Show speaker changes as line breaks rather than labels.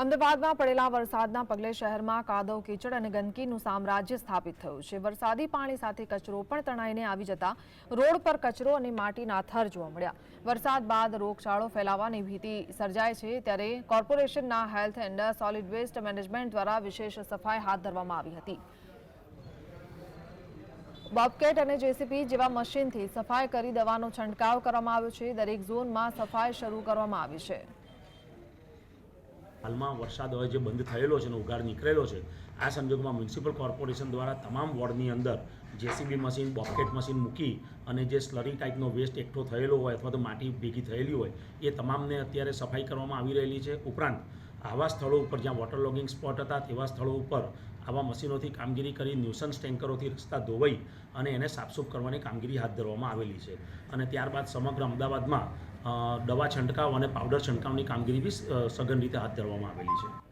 અમદાવાદમાં પડેલા વરસાદના પગલે શહેરમાં કાદવ, કીચડ અને ગંદકીનું સામ્રાજ્ય સ્થાપિત થયું છે. વરસાદી પાણી સાથે કચરો પણ તણાઈને આવી જતા રોડ પર કચરો અને માટીના થર જોવા મળ્યા. વરસાદ બાદ રોગચાળો ફેલાવાની ભીતિ સર્જાય છે ત્યારે કોર્પોરેશનના health and solid waste management દ્વારા વિશેષ સફાઈ હાથ ધરવામાં આવી હતી. બોબકેટ અને જેસીપી જેવા મશીનથી સફાઈ કરી દવાનો છંટકાવ કરવામાં આવ્યો છે. દરેક ઝોનમાં સફાઈ શરૂ કરવામાં આવી છે.
હાલમાં વરસાદ હવે જે બંધ થયેલો છે અને ઉઘાડ નીકળેલો છે, આ સંજોગોમાં મ્યુનિસિપલ કોર્પોરેશન દ્વારા તમામ વોર્ડની અંદર જેસીબી મશીન, બોકેટ મશીન મૂકી અને જે સ્લરી ટાઈપનો વેસ્ટ એકઠો થયેલો હોય અથવા તો માટી ભેગી થયેલી હોય, એ તમામને અત્યારે સફાઈ કરવામાં આવી રહેલી છે. ઉપરાંત, આવા સ્થળો ઉપર જ્યાં વોટર લોગિંગ સ્પોટ હતા, તેવા સ્થળો ઉપર આવા મશીનોથી કામગીરી કરી ન્યુસન્સ ટેન્કરોથી રસ્તા ધોવાઈ અને એને સાફસૂફ કરવાની કામગીરી હાથ ધરવામાં આવેલી છે. અને ત્યારબાદ સમગ્ર અમદાવાદમાં દવા છંટકાવ અને પાવડર છંટકાવની કામગીરી બી સઘન રીતે હાથ ધરવામાં આવેલી છે.